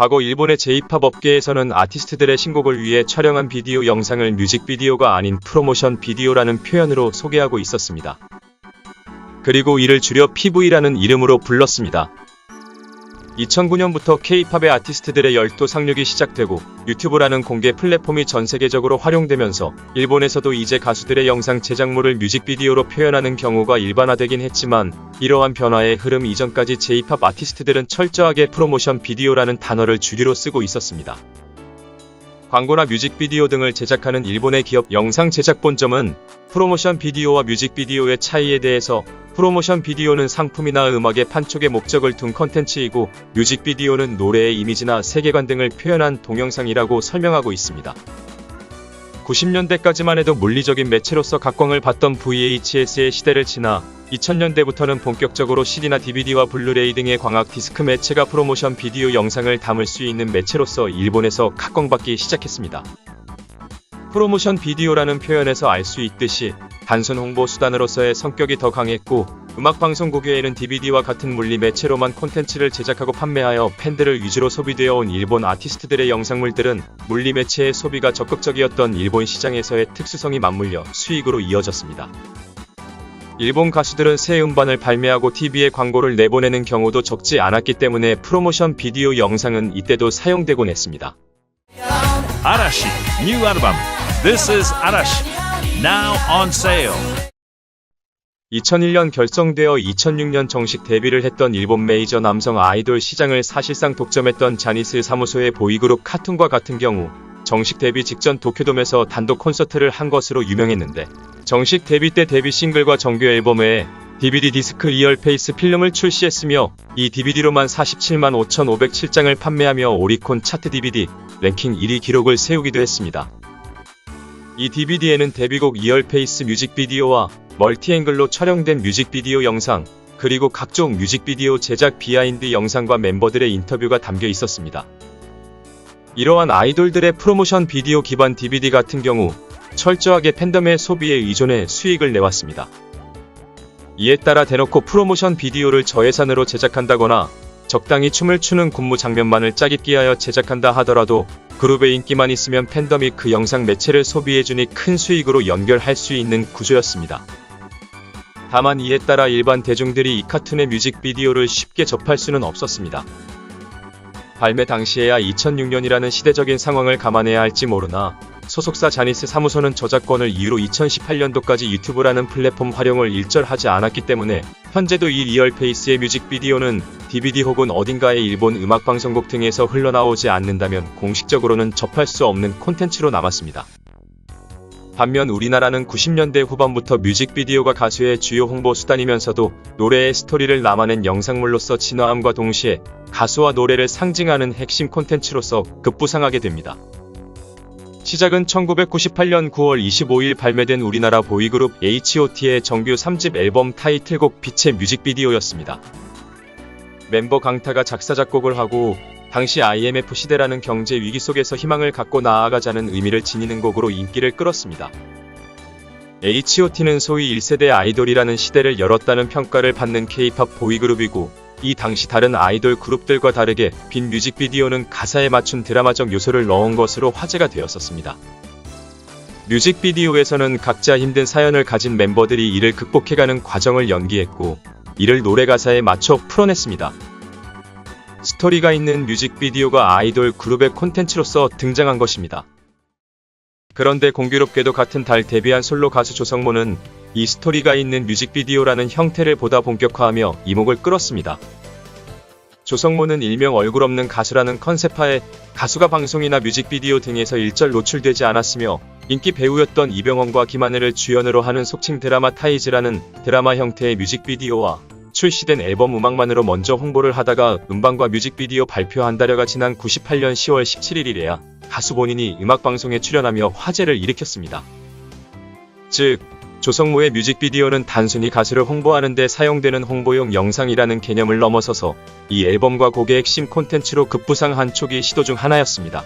과거 일본의 제이팝 업계에서는 아티스트들의 신곡을 위해 촬영한 비디오 영상을 뮤직비디오가 아닌 프로모션 비디오라는 표현으로 소개하고 있었습니다. 그리고 이를 줄여 PV라는 이름으로 불렀습니다. 2009년부터 K-팝의 아티스트들의 열도 상륙이 시작되고 유튜브라는 공개 플랫폼이 전 세계적으로 활용되면서 일본에서도 이제 가수들의 영상 제작물을 뮤직비디오로 표현하는 경우가 일반화되긴 했지만 이러한 변화의 흐름 이전까지 J-팝 아티스트들은 철저하게 프로모션 비디오라는 단어를 주류로 쓰고 있었습니다. 광고나 뮤직비디오 등을 제작하는 일본의 기업 영상 제작 본점은 프로모션 비디오와 뮤직비디오의 차이에 대해서 프로모션 비디오는 상품이나 음악의 판촉의 목적을 둔 컨텐츠이고 뮤직비디오는 노래의 이미지나 세계관 등을 표현한 동영상이라고 설명하고 있습니다. 90년대까지만 해도 물리적인 매체로서 각광을 받던 VHS의 시대를 지나 2000년대부터는 본격적으로 CD나 DVD와 블루레이 등의 광학 디스크 매체가 프로모션 비디오 영상을 담을 수 있는 매체로서 일본에서 각광받기 시작했습니다. 프로모션 비디오라는 표현에서 알 수 있듯이 단순 홍보 수단으로서의 성격이 더 강했고 음악방송국외에는 DVD와 같은 물리 매체로만 콘텐츠를 제작하고 판매하여 팬들을 위주로 소비되어 온 일본 아티스트들의 영상물들은 물리 매체의 소비가 적극적이었던 일본 시장에서의 특수성이 맞물려 수익으로 이어졌습니다. 일본 가수들은 새 음반을 발매하고 TV에 광고를 내보내는 경우도 적지 않았기 때문에 프로모션 비디오 영상은 이때도 사용되곤 했습니다. Arashi new album This is Arashi now on sale 2001년 결성되어 2006년 정식 데뷔를 했던 일본 메이저 남성 아이돌 시장을 사실상 독점했던 자니스 사무소의 보이그룹 카툰과 같은 경우 정식 데뷔 직전 도쿄돔에서 단독 콘서트를 한 것으로 유명했는데 정식 데뷔 때 데뷔 싱글과 정규 앨범 외에 DVD 디스크 리얼 페이스 필름을 출시했으며 이 DVD로만 47만 5,507장을 판매하며 오리콘 차트 DVD 랭킹 1위 기록을 세우기도 했습니다. 이 DVD에는 데뷔곡 리얼 페이스 뮤직비디오와 멀티앵글로 촬영된 뮤직비디오 영상, 그리고 각종 뮤직비디오 제작 비하인드 영상과 멤버들의 인터뷰가 담겨 있었습니다. 이러한 아이돌들의 프로모션 비디오 기반 DVD 같은 경우 철저하게 팬덤의 소비에 의존해 수익을 내왔습니다. 이에 따라 대놓고 프로모션 비디오를 저예산으로 제작한다거나 적당히 춤을 추는 군무 장면만을 짜깁기 하여 제작한다 하더라도 그룹의 인기만 있으면 팬덤이 그 영상 매체를 소비해주니 큰 수익으로 연결할 수 있는 구조였습니다. 다만 이에 따라 일반 대중들이 이 카툰의 뮤직비디오를 쉽게 접할 수는 없었습니다. 발매 당시에야 2006년이라는 시대적인 상황을 감안해야 할지 모르나 소속사 자니스 사무소는 저작권을 이유로 2018년도까지 유튜브라는 플랫폼 활용을 일절하지 않았기 때문에 현재도 이 리얼페이스의 뮤직비디오는 DVD 혹은 어딘가의 일본 음악방송국 등에서 흘러나오지 않는다면 공식적으로는 접할 수 없는 콘텐츠로 남았습니다. 반면 우리나라는 90년대 후반부터 뮤직비디오가 가수의 주요 홍보 수단이면서도 노래의 스토리를 남아낸 영상물로서 진화함과 동시에 가수와 노래를 상징하는 핵심 콘텐츠로서 급부상하게 됩니다. 시작은 1998년 9월 25일 발매된 우리나라 보이그룹 H.O.T의 정규 3집 앨범 타이틀곡 빛의 뮤직비디오였습니다. 멤버 강타가 작사 작곡을 하고 당시 IMF 시대라는 경제 위기 속에서 희망을 갖고 나아가자는 의미를 지니는 곡으로 인기를 끌었습니다. H.O.T는 소위 1세대 아이돌이라는 시대를 열었다는 평가를 받는 K-팝 보이그룹이고 이 당시 다른 아이돌 그룹들과 다르게 빈 뮤직비디오는 가사에 맞춘 드라마적 요소를 넣은 것으로 화제가 되었었습니다. 뮤직비디오에서는 각자 힘든 사연을 가진 멤버들이 이를 극복해가는 과정을 연기했고 이를 노래 가사에 맞춰 풀어냈습니다. 스토리가 있는 뮤직비디오가 아이돌 그룹의 콘텐츠로서 등장한 것입니다. 그런데 공교롭게도 같은 달 데뷔한 솔로 가수 조성모는 이 스토리가 있는 뮤직비디오라는 형태를 보다 본격화하며 이목을 끌었습니다. 조성모는 일명 얼굴 없는 가수라는 컨셉하에 가수가 방송이나 뮤직비디오 등에서 일절 노출되지 않았으며 인기 배우였던 이병헌과 김하늘을 주연으로 하는 속칭 드라마 타이즈라는 드라마 형태의 뮤직비디오와 출시된 앨범 음악만으로 먼저 홍보를 하다가 음반과 뮤직비디오 발표 한 달여가 지난 98년 10월 17일이래야 가수 본인이 음악방송에 출연하며 화제를 일으켰습니다. 즉, 조성모의 뮤직비디오는 단순히 가수를 홍보하는 데 사용되는 홍보용 영상이라는 개념을 넘어서서 이 앨범과 곡의 핵심 콘텐츠로 급부상한 초기 시도 중 하나였습니다.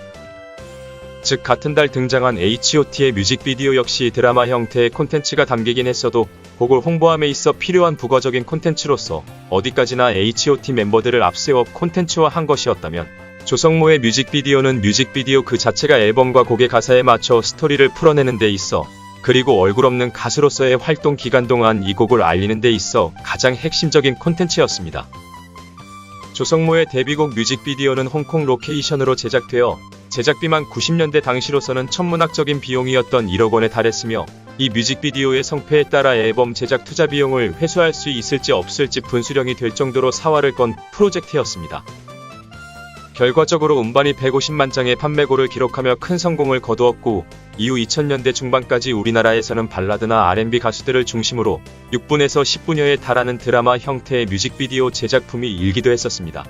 즉 같은 달 등장한 H.O.T의 뮤직비디오 역시 드라마 형태의 콘텐츠가 담기긴 했어도 곡을 홍보함에 있어 필요한 부가적인 콘텐츠로서 어디까지나 H.O.T 멤버들을 앞세워 콘텐츠화한 것이었다면 조성모의 뮤직비디오는 뮤직비디오 그 자체가 앨범과 곡의 가사에 맞춰 스토리를 풀어내는 데 있어 그리고 얼굴 없는 가수로서의 활동 기간 동안 이 곡을 알리는 데 있어 가장 핵심적인 콘텐츠였습니다. 조성모의 데뷔곡 뮤직비디오는 홍콩 로케이션으로 제작되어 제작비만 90년대 당시로서는 천문학적인 비용이었던 1억 원에 달했으며 이 뮤직비디오의 성패에 따라 앨범 제작 투자 비용을 회수할 수 있을지 없을지 분수령이 될 정도로 사활을 건 프로젝트였습니다. 결과적으로 음반이 150만 장의 판매고를 기록하며 큰 성공을 거두었고 이후 2000년대 중반까지 우리나라에서는 발라드나 R&B 가수들을 중심으로 6분에서 10분여에 달하는 드라마 형태의 뮤직비디오 제작품이 일기도 했었습니다.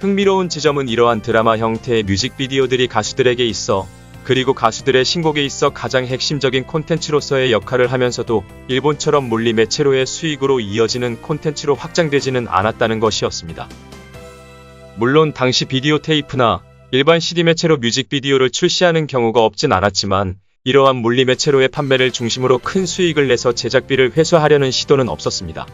흥미로운 지점은 이러한 드라마 형태의 뮤직비디오들이 가수들에게 있어 그리고 가수들의 신곡에 있어 가장 핵심적인 콘텐츠로서의 역할을 하면서도 일본처럼 물리 매체로의 수익으로 이어지는 콘텐츠로 확장되지는 않았다는 것이었습니다. 물론 당시 비디오 테이프나 일반 CD 매체로 뮤직비디오를 출시하는 경우가 없진 않았지만 이러한 물리 매체로의 판매를 중심으로 큰 수익을 내서 제작비를 회수하려는 시도는 없었습니다.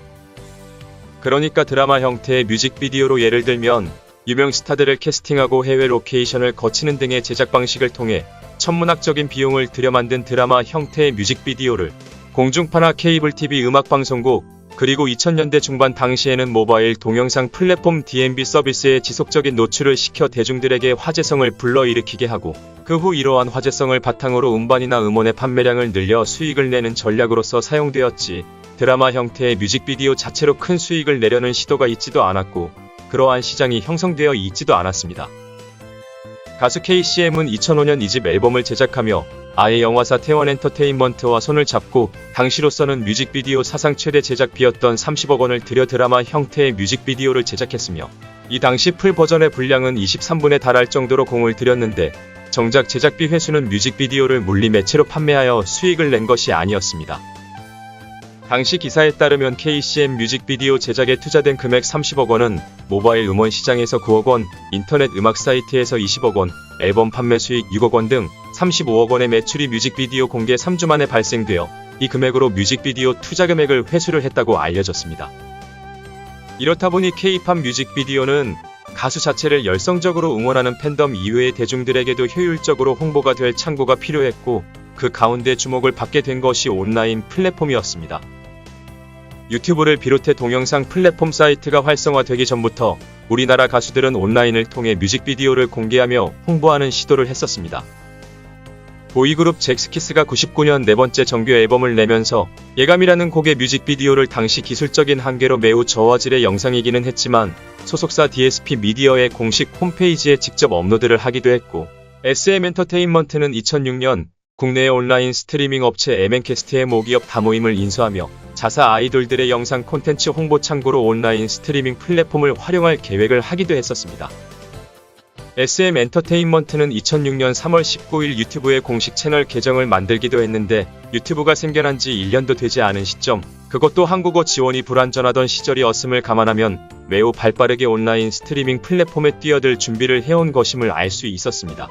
그러니까 드라마 형태의 뮤직비디오로 예를 들면 유명 스타들을 캐스팅하고 해외 로케이션을 거치는 등의 제작 방식을 통해 천문학적인 비용을 들여 만든 드라마 형태의 뮤직비디오를 공중파나 케이블 TV 음악방송국 그리고 2000년대 중반 당시에는 모바일 동영상 플랫폼 DMB 서비스에 지속적인 노출을 시켜 대중들에게 화제성을 불러일으키게 하고 그 후 이러한 화제성을 바탕으로 음반이나 음원의 판매량을 늘려 수익을 내는 전략으로서 사용되었지 드라마 형태의 뮤직비디오 자체로 큰 수익을 내려는 시도가 있지도 않았고 그러한 시장이 형성되어 있지도 않았습니다. 가수 KCM은 2005년 이집 앨범을 제작하며 아예 영화사 태원 엔터테인먼트와 손을 잡고 당시로서는 뮤직비디오 사상 최대 제작비였던 30억 원을 들여 드라마 형태의 뮤직비디오를 제작했으며 이 당시 풀 버전의 분량은 23분에 달할 정도로 공을 들였는데 정작 제작비 회수는 뮤직비디오를 물리 매체로 판매하여 수익을 낸 것이 아니었습니다. 당시 기사에 따르면 KCM 뮤직비디오 제작에 투자된 금액 30억 원은 모바일 음원 시장에서 9억 원, 인터넷 음악 사이트에서 20억 원, 앨범 판매 수익 6억 원 등 35억 원의 매출이 뮤직비디오 공개 3주 만에 발생되어 이 금액으로 뮤직비디오 투자 금액을 회수를 했다고 알려졌습니다. 이렇다 보니 K-팝 뮤직비디오는 가수 자체를 열성적으로 응원하는 팬덤 이외의 대중들에게도 효율적으로 홍보가 될 창구가 필요했고 그 가운데 주목을 받게 된 것이 온라인 플랫폼이었습니다. 유튜브를 비롯해 동영상 플랫폼 사이트가 활성화되기 전부터 우리나라 가수들은 온라인을 통해 뮤직비디오를 공개하며 홍보하는 시도를 했었습니다. 보이그룹 잭스키스가 99년 네 번째 정규 앨범을 내면서 예감이라는 곡의 뮤직비디오를 당시 기술적인 한계로 매우 저화질의 영상이기는 했지만 소속사 DSP 미디어의 공식 홈페이지에 직접 업로드를 하기도 했고 SM 엔터테인먼트는 2006년 국내의 온라인 스트리밍 업체 MN캐스트의 모기업 다모임을 인수하며 자사 아이돌들의 영상 콘텐츠 홍보 창구로 온라인 스트리밍 플랫폼을 활용할 계획을 하기도 했었습니다. SM 엔터테인먼트는 2006년 3월 19일 유튜브에 공식 채널 계정을 만들기도 했는데 유튜브가 생겨난 지 1년도 되지 않은 시점, 그것도 한국어 지원이 불완전하던 시절이었음을 감안하면 매우 발빠르게 온라인 스트리밍 플랫폼에 뛰어들 준비를 해온 것임을 알 수 있었습니다.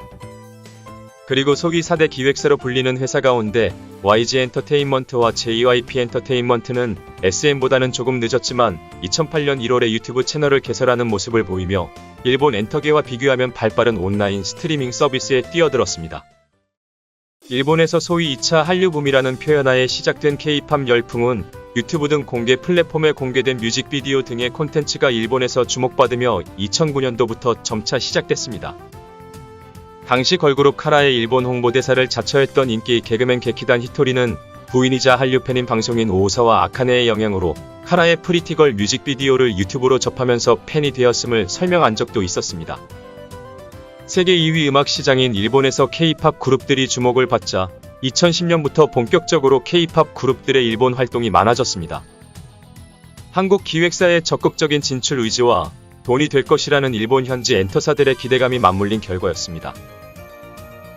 그리고 소위 4대 기획사로 불리는 회사 가운데 YG 엔터테인먼트와 JYP 엔터테인먼트는 SM보다는 조금 늦었지만 2008년 1월에 유튜브 채널을 개설하는 모습을 보이며 일본 엔터계와 비교하면 발빠른 온라인 스트리밍 서비스에 뛰어들었습니다. 일본에서 소위 2차 한류붐이라는 표현하에 시작된 K-팝 열풍은 유튜브 등 공개 플랫폼에 공개된 뮤직비디오 등의 콘텐츠가 일본에서 주목받으며 2009년도부터 점차 시작됐습니다. 당시 걸그룹 카라의 일본 홍보대사를 자처했던 인기 개그맨 개키단 히토리는 부인이자 한류 팬인 방송인 오사와 아카네의 영향으로 카라의 프리티걸 뮤직비디오를 유튜브로 접하면서 팬이 되었음을 설명한 적도 있었습니다. 세계 2위 음악 시장인 일본에서 K-팝 그룹들이 주목을 받자 2010년부터 본격적으로 K-팝 그룹들의 일본 활동이 많아졌습니다. 한국 기획사의 적극적인 진출 의지와 돈이 될 것이라는 일본 현지 엔터사들의 기대감이 맞물린 결과였습니다.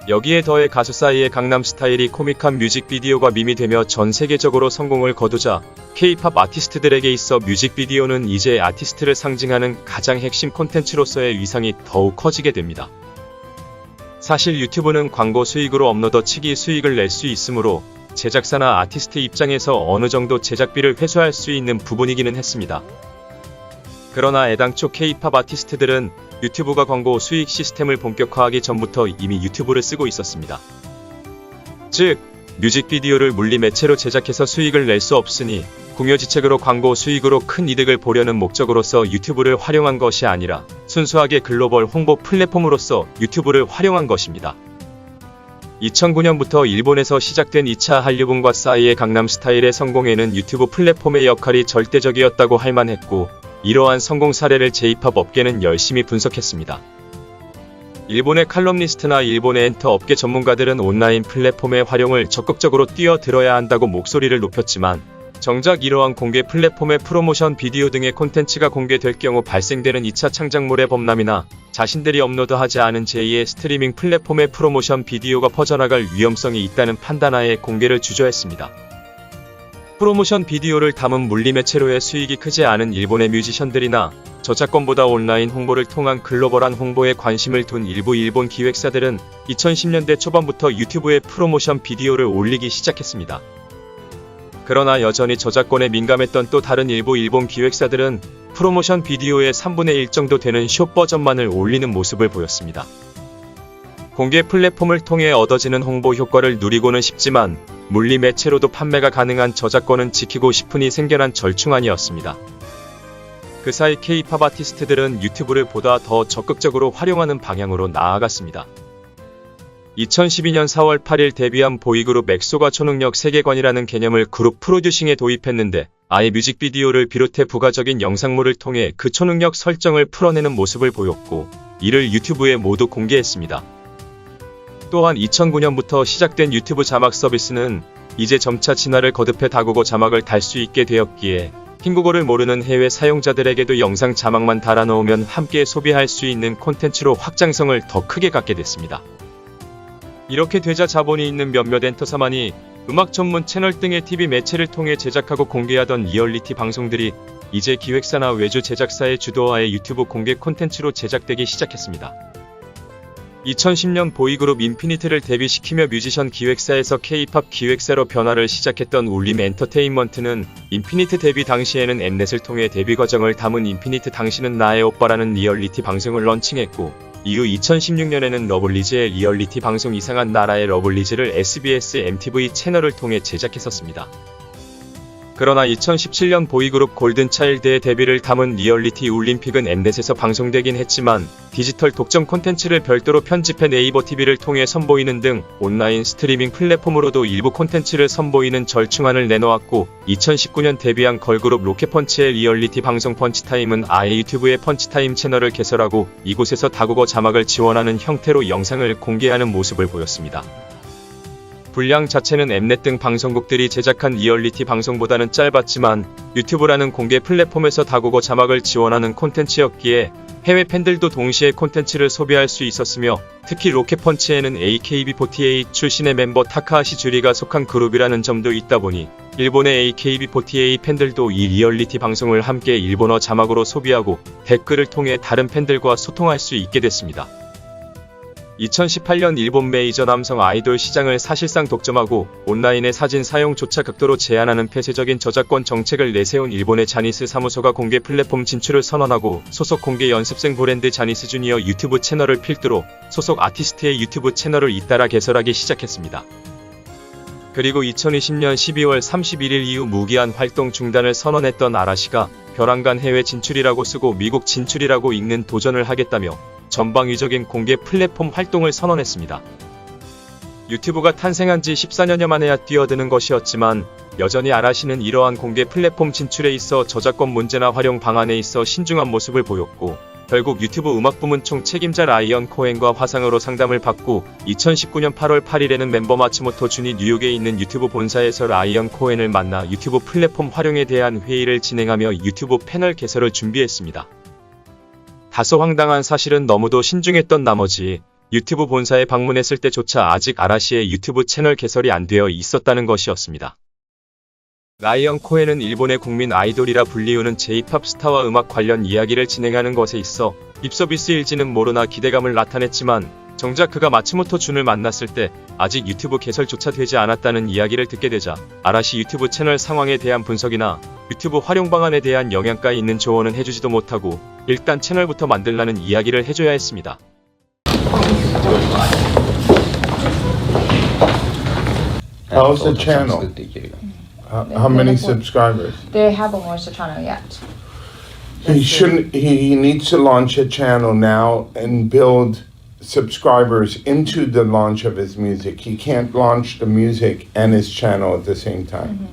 여기에 더해 가수 사이의 강남 스타일이 코믹한 뮤직비디오가 밈이 되며 전 세계적으로 성공을 거두자 K-팝 아티스트들에게 있어 뮤직비디오는 이제 아티스트를 상징하는 가장 핵심 콘텐츠로서의 위상이 더욱 커지게 됩니다. 사실 유튜브는 광고 수익으로 업로더 치기 수익을 낼 수 있으므로 제작사나 아티스트 입장에서 어느 정도 제작비를 회수할 수 있는 부분이기는 했습니다. 그러나 애당초 K-팝 아티스트들은 유튜브가 광고 수익 시스템을 본격화하기 전부터 이미 유튜브를 쓰고 있었습니다. 즉, 뮤직비디오를 물리 매체로 제작해서 수익을 낼 수 없으니 공여지책으로 광고 수익으로 큰 이득을 보려는 목적으로서 유튜브를 활용한 것이 아니라 순수하게 글로벌 홍보 플랫폼으로서 유튜브를 활용한 것입니다. 2009년부터 일본에서 시작된 2차 한류붐과 싸이의 강남스타일의 성공에는 유튜브 플랫폼의 역할이 절대적이었다고 할 만했고 이러한 성공 사례를 J-팝 업계는 열심히 분석했습니다. 일본의 칼럼니스트나 일본의 엔터 업계 전문가들은 온라인 플랫폼의 활용을 적극적으로 뛰어들어야 한다고 목소리를 높였지만 정작 이러한 공개 플랫폼의 프로모션 비디오 등의 콘텐츠가 공개될 경우 발생되는 2차 창작물의 범람이나 자신들이 업로드하지 않은 제2의 스트리밍 플랫폼의 프로모션 비디오가 퍼져나갈 위험성이 있다는 판단하에 공개를 주저했습니다. 프로모션 비디오를 담은 물리매체로의 수익이 크지 않은 일본의 뮤지션들이나 저작권보다 온라인 홍보를 통한 글로벌한 홍보에 관심을 둔 일부 일본 기획사들은 2010년대 초반부터 유튜브에 프로모션 비디오를 올리기 시작했습니다. 그러나 여전히 저작권에 민감했던 또 다른 일부 일본 기획사들은 프로모션 비디오의 3분의 1 정도 되는 숏 버전만을 올리는 모습을 보였습니다. 공개 플랫폼을 통해 얻어지는 홍보 효과를 누리고는 싶지만 물리 매체로도 판매가 가능한 저작권은 지키고 싶으니 생겨난 절충안이었습니다. 그 사이 K-팝 아티스트들은 유튜브를 보다 더 적극적으로 활용하는 방향으로 나아갔습니다. 2012년 4월 8일 데뷔한 보이그룹 엑소가 초능력 세계관이라는 개념을 그룹 프로듀싱에 도입했는데 아예 뮤직비디오를 비롯해 부가적인 영상물을 통해 그 초능력 설정을 풀어내는 모습을 보였고 이를 유튜브에 모두 공개했습니다. 또한 2009년부터 시작된 유튜브 자막 서비스는 이제 점차 진화를 거듭해 다국어 자막을 달 수 있게 되었기에 한국어를 모르는 해외 사용자들에게도 영상 자막만 달아놓으면 함께 소비할 수 있는 콘텐츠로 확장성을 더 크게 갖게 됐습니다. 이렇게 되자 자본이 있는 몇몇 엔터사만이 음악 전문 채널 등의 TV 매체를 통해 제작하고 공개하던 리얼리티 방송들이 이제 기획사나 외주 제작사의 주도하에 유튜브 공개 콘텐츠로 제작되기 시작했습니다. 2010년 보이그룹 인피니트를 데뷔시키며 뮤지션 기획사에서 K-팝 기획사로 변화를 시작했던 울림 엔터테인먼트는 인피니트 데뷔 당시에는 엠넷을 통해 데뷔 과정을 담은 인피니트 당신은 나의 오빠라는 리얼리티 방송을 런칭했고 이후 2016년에는 러블리즈의 리얼리티 방송 이상한 나라의 러블리즈를 SBS MTV 채널을 통해 제작했었습니다. 그러나 2017년 보이그룹 골든차일드의 데뷔를 담은 리얼리티 울림픽은 엠넷에서 방송되긴 했지만 디지털 독점 콘텐츠를 별도로 편집해 네이버 TV를 통해 선보이는 등 온라인 스트리밍 플랫폼으로도 일부 콘텐츠를 선보이는 절충안을 내놓았고 2019년 데뷔한 걸그룹 로켓펀치의 리얼리티 방송 펀치타임은 아예 유튜브의 펀치타임 채널을 개설하고 이곳에서 다국어 자막을 지원하는 형태로 영상을 공개하는 모습을 보였습니다. 분량 자체는 엠넷 등 방송국들이 제작한 리얼리티 방송보다는 짧았지만 유튜브라는 공개 플랫폼에서 다국어 자막을 지원하는 콘텐츠였기에 해외 팬들도 동시에 콘텐츠를 소비할 수 있었으며 특히 로켓펀치에는 AKB48 출신의 멤버 타카하시 주리가 속한 그룹이라는 점도 있다 보니 일본의 AKB48 팬들도 이 리얼리티 방송을 함께 일본어 자막으로 소비하고 댓글을 통해 다른 팬들과 소통할 수 있게 됐습니다. 2018년 일본 메이저 남성 아이돌 시장을 사실상 독점하고 온라인의 사진 사용조차 극도로 제한하는 폐쇄적인 저작권 정책을 내세운 일본의 자니스 사무소가 공개 플랫폼 진출을 선언하고 소속 공개 연습생 브랜드 자니스 주니어 유튜브 채널을 필두로 소속 아티스트의 유튜브 채널을 잇따라 개설하기 시작했습니다. 그리고 2020년 12월 31일 이후 무기한 활동 중단을 선언했던 아라시가 벼랑간 해외 진출이라고 쓰고 미국 진출이라고 읽는 도전을 하겠다며 전방위적인 공개 플랫폼 활동을 선언했습니다. 유튜브가 탄생한 지 14년여 만에야 뛰어드는 것이었지만 여전히 아라시는 이러한 공개 플랫폼 진출에 있어 저작권 문제나 활용 방안에 있어 신중한 모습을 보였고 결국 유튜브 음악 부문 총 책임자 라이언 코엔과 화상으로 상담을 받고 2019년 8월 8일에는 멤버 마츠모토 준이 뉴욕에 있는 유튜브 본사에서 라이언 코엔을 만나 유튜브 플랫폼 활용에 대한 회의를 진행하며 유튜브 패널 개설을 준비했습니다. 다소 황당한 사실은 너무도 신중했던 나머지 유튜브 본사에 방문했을 때조차 아직 아라시의 유튜브 채널 개설이 안 되어 있었다는 것이었습니다. 라이언 코엔은 일본의 국민 아이돌이라 불리우는 J-팝 스타와 음악 관련 이야기를 진행하는 것에 있어 립서비스일지는 모르나 기대감을 나타냈지만 정작 그가 마츠모토 준을 만났을 때 아직 유튜브 개설조차 되지 않았다는 이야기를 듣게 되자 아라시 유튜브 채널 상황에 대한 분석이나 유튜브 활용 방안에 대한 영양가 있는 조언은 해주지도 못하고 일단 채널부터 만들라는 이야기를 해줘야 했습니다. How's the channel? How, how many subscribers? They haven't launched the channel yet. He shouldn't. He needs to launch a channel now and build subscribers into the launch of his music. He can't launch the music and his channel at the same time.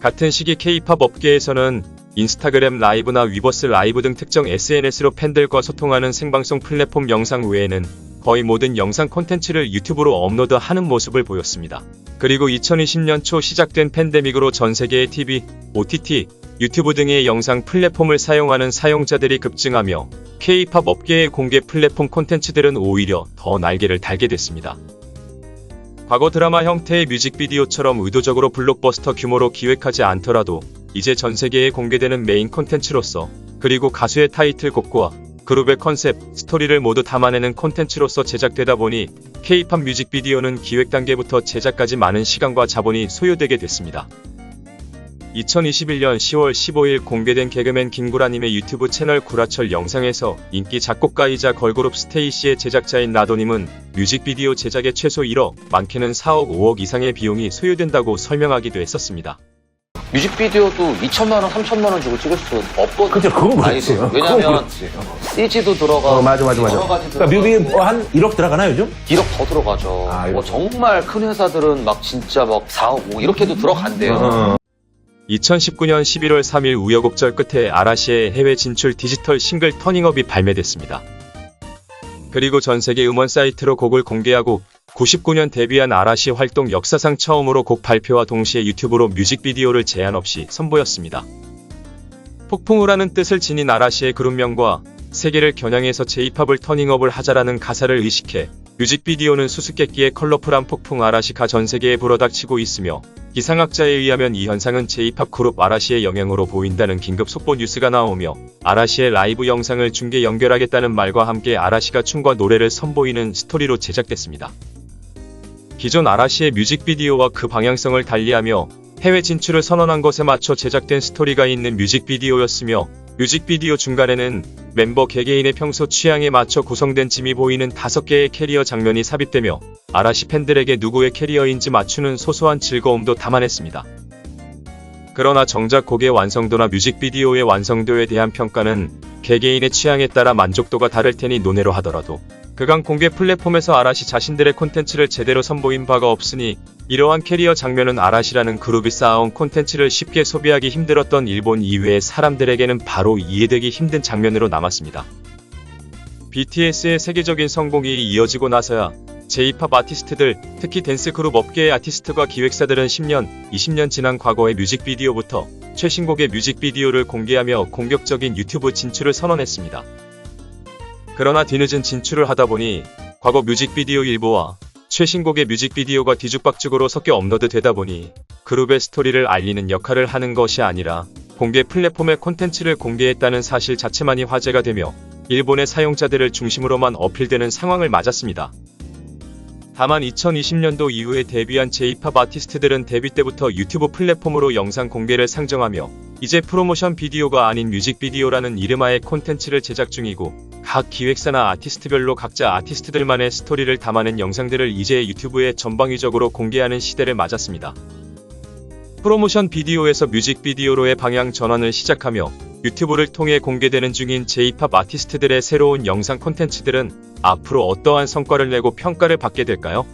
같은 시기 K-팝 업계에서는 인스타그램 라이브나 위버스 라이브 등 특정 SNS로 팬들과 소통하는 생방송 플랫폼 영상 외에는 거의 모든 영상 콘텐츠를 유튜브로 업로드하는 모습을 보였습니다. 그리고 2020년 초 시작된 팬데믹으로 전 세계의 TV, OTT, 유튜브 등의 영상 플랫폼을 사용하는 사용자들이 급증하며 K-팝 업계의 공개 플랫폼 콘텐츠들은 오히려 더 날개를 달게 됐습니다. 과거 드라마 형태의 뮤직비디오처럼 의도적으로 블록버스터 규모로 기획하지 않더라도 이제 전 세계에 공개되는 메인 콘텐츠로서 그리고 가수의 타이틀곡과 그룹의 컨셉, 스토리를 모두 담아내는 콘텐츠로서 제작되다 보니 K-팝 뮤직비디오는 기획 단계부터 제작까지 많은 시간과 자본이 소요되게 됐습니다. 2021년 10월 15일 공개된 개그맨 김구라님의 유튜브 채널 구라철 영상에서 인기 작곡가이자 걸그룹 스테이시의 제작자인 나도님은 뮤직비디오 제작에 최소 1억, 많게는 4억, 5억 이상의 비용이 소요된다고 설명하기도 했었었습니다. 뮤직비디오도 2천만 원, 3천만 원 주고 찍을 수 없거든요. 그죠, 그건. 그렇지. 왜냐면. CG도 들어가고 어, 맞아, 맞아, 맞아. 여러 가지 그러니까 뮤비 뭐한 1억 들어가나 요즘? 1억 더 들어가죠. 아, 뭐. 정말 큰 회사들은 막 진짜 막 4억, 5억 이렇게도 들어간대요. 어. 2019년 11월 3일 우여곡절 끝에 아라시의 해외 진출 디지털 싱글 터닝업이 발매됐습니다. 그리고 전 세계 음원 사이트로 곡을 공개하고 99년 데뷔한 아라시 활동 역사상 처음으로 곡 발표와 동시에 유튜브로 뮤직비디오를 제한 없이 선보였습니다. 폭풍우라는 뜻을 지닌 아라시의 그룹명과 세계를 겨냥해서 제이팝을 터닝업을 하자라는 가사를 의식해 뮤직비디오는 수수께끼의 컬러풀한 폭풍 아라시가 전 세계에 불어닥치고 있으며 기상학자에 의하면 이 현상은 제이팝 그룹 아라시의 영향으로 보인다는 긴급 속보 뉴스가 나오며 아라시의 라이브 영상을 중계 연결하겠다는 말과 함께 아라시가 춤과 노래를 선보이는 스토리로 제작됐습니다. 기존 아라시의 뮤직비디오와 그 방향성을 달리하며 해외 진출을 선언한 것에 맞춰 제작된 스토리가 있는 뮤직비디오였으며 뮤직비디오 중간에는 멤버 개개인의 평소 취향에 맞춰 구성된 짐이 보이는 다섯 개의 캐리어 장면이 삽입되며 아라시 팬들에게 누구의 캐리어인지 맞추는 소소한 즐거움도 담아냈습니다. 그러나 정작 곡의 완성도나 뮤직비디오의 완성도에 대한 평가는 개개인의 취향에 따라 만족도가 다를 테니 논외로 하더라도 그간 공개 플랫폼에서 아라시 자신들의 콘텐츠를 제대로 선보인 바가 없으니 이러한 캐리어 장면은 아라시라는 그룹이 쌓아온 콘텐츠를 쉽게 소비하기 힘들었던 일본 이외의 사람들에게는 바로 이해되기 힘든 장면으로 남았습니다. BTS의 세계적인 성공이 이어지고 나서야 J-팝 아티스트들, 특히 댄스 그룹 업계의 아티스트와 기획사들은 10년, 20년 지난 과거의 뮤직비디오부터 최신곡의 뮤직비디오를 공개하며 공격적인 유튜브 진출을 선언했습니다. 그러나 뒤늦은 진출을 하다 보니 과거 뮤직비디오 일부와 최신곡의 뮤직비디오가 뒤죽박죽으로 섞여 업로드 되다 보니 그룹의 스토리를 알리는 역할을 하는 것이 아니라 공개 플랫폼의 콘텐츠를 공개했다는 사실 자체만이 화제가 되며 일본의 사용자들을 중심으로만 어필되는 상황을 맞았습니다. 다만 2020년도 이후에 데뷔한 J-팝 아티스트들은 데뷔 때부터 유튜브 플랫폼으로 영상 공개를 상정하며 이제 프로모션 비디오가 아닌 뮤직비디오라는 이름하에 콘텐츠를 제작 중이고 각 기획사나 아티스트별로 각자 아티스트들만의 스토리를 담아낸 영상들을 이제 유튜브에 전방위적으로 공개하는 시대를 맞았습니다. 프로모션 비디오에서 뮤직비디오로의 방향 전환을 시작하며 유튜브를 통해 공개되는 중인 J-팝 아티스트들의 새로운 영상 콘텐츠들은 앞으로 어떠한 성과를 내고 평가를 받게 될까요?